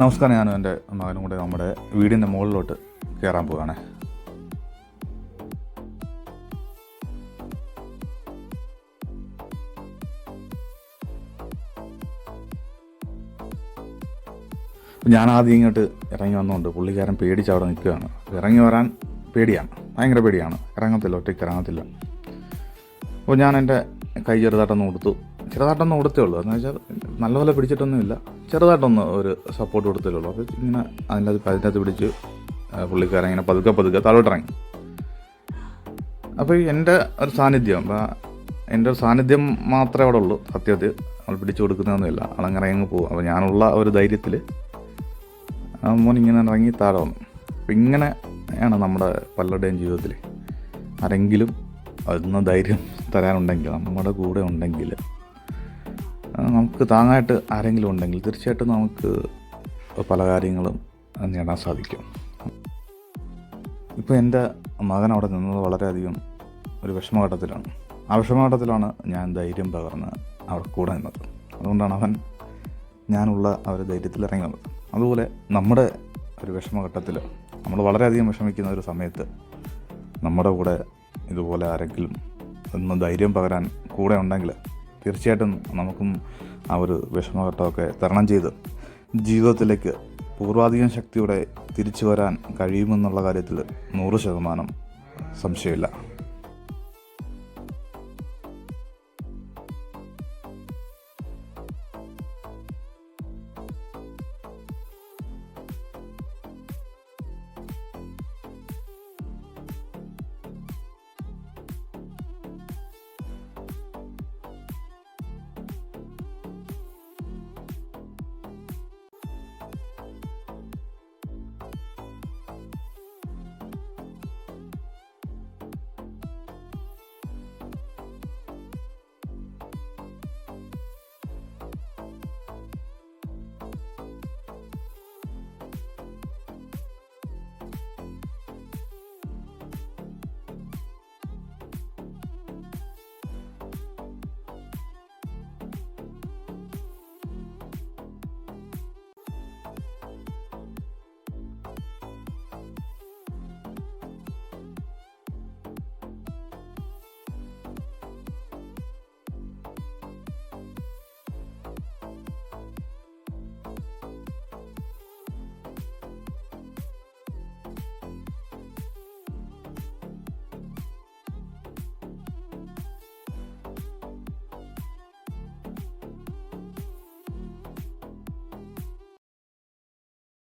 നമസ്കാരം ഞാനും എന്റെ മകനും കൂടെ നമ്മുടെ വീടിന്റെ മുകളിലോട്ട് കയറാൻ പോവുകയാണ്. ഞാൻ ആദ്യം ഇങ്ങോട്ട് ഇറങ്ങി വന്നുകൊണ്ട് പുള്ളിക്കാരൻ പേടിച്ച് അവിടെ നിൽക്കുകയാണ്. ഇറങ്ങി വരാൻ പേടിയാണ്. ഭയങ്കര പേടിയാണ്. ഇറങ്ങത്തില്ല ഒറ്റയ്ക്ക് ഇറങ്ങത്തില്ല. അപ്പോൾ ഞാൻ എന്റെ കൈ ചെറുതായിട്ടൊന്ന് കൊടുത്തു ചെറുതായിട്ടൊന്ന് കൊടുത്തേ ഉള്ളൂ എന്ന് വെച്ചാൽ നല്ലപോലെ പിടിച്ചിട്ടൊന്നുമില്ല. ചെറുതായിട്ടൊന്ന് ഒരു സപ്പോർട്ട് കൊടുത്തേ ഉള്ളൂ അപ്പോൾ ഇങ്ങനെ അതിന്റെ അതിനകത്ത് പിടിച്ച് പുള്ളിക്കാരൻ ഇങ്ങനെ പതുക്കെ പതുക്കെ താഴോട്ടിറങ്ങി. അപ്പോൾ എന്റെ ഒരു സാന്നിധ്യം അപ്പോൾ എന്റെ ഒരു സാന്നിധ്യം മാത്രമേ അവിടെ ഉള്ളൂ. സത്യത്തിൽ അവൾ പിടിച്ചു കൊടുക്കുന്നതൊന്നുമില്ല. അവളങ്ങനെ അങ്ങ് പോകും അപ്പോൾ ഞാനുള്ള ഒരു ധൈര്യത്തിൽ മോൻ ഇങ്ങനെ ഇറങ്ങി താഴെ വന്നു. അപ്പം ഇങ്ങനെയാണ് നമ്മുടെ പലരുടെയും ജീവിതത്തിൽ ആരെങ്കിലും അതിന് ധൈര്യം തരാനുണ്ടെങ്കിൽ നമ്മുടെ കൂടെ ഉണ്ടെങ്കിൽ നമുക്ക് താങ്ങായിട്ട് ആരെങ്കിലും ഉണ്ടെങ്കിൽ തീർച്ചയായിട്ടും നമുക്ക് പല കാര്യങ്ങളും നേടാൻ സാധിക്കും. ഇപ്പോൾ എന്റെ മകൻ അവിടെ നിന്നത് വളരെയധികം ഒരു വിഷമഘട്ടത്തിലാണ്. ആ വിഷമഘട്ടത്തിലാണ് ഞാൻ ധൈര്യം പകർന്ന് അവിടെ കൂടെ നിന്നത്. അതുകൊണ്ടാണ് അവൻ ഞാനുള്ള ആ ഒരു ധൈര്യത്തിൽ ഇറങ്ങി വന്നത്. അതുപോലെ നമ്മുടെ ഒരു വിഷമഘട്ടത്തിൽ നമ്മൾ വളരെയധികം വിഷമിക്കുന്ന ഒരു സമയത്ത് നമ്മുടെ കൂടെ ഇതുപോലെ ആരെങ്കിലും ഒന്ന് ധൈര്യം പകരാൻ കൂടെ ഉണ്ടെങ്കിൽ തീർച്ചയായിട്ടും നമുക്കും ആ ഒരു വിഷമഘട്ടമൊക്കെ തരണം ചെയ്ത് ജീവിതത്തിലേക്ക് പൂർവാധികം ശക്തിയോടെ തിരിച്ചു വരാൻ കഴിയുമെന്നുള്ള കാര്യത്തിൽ നൂറ് ശതമാനം സംശയമില്ല.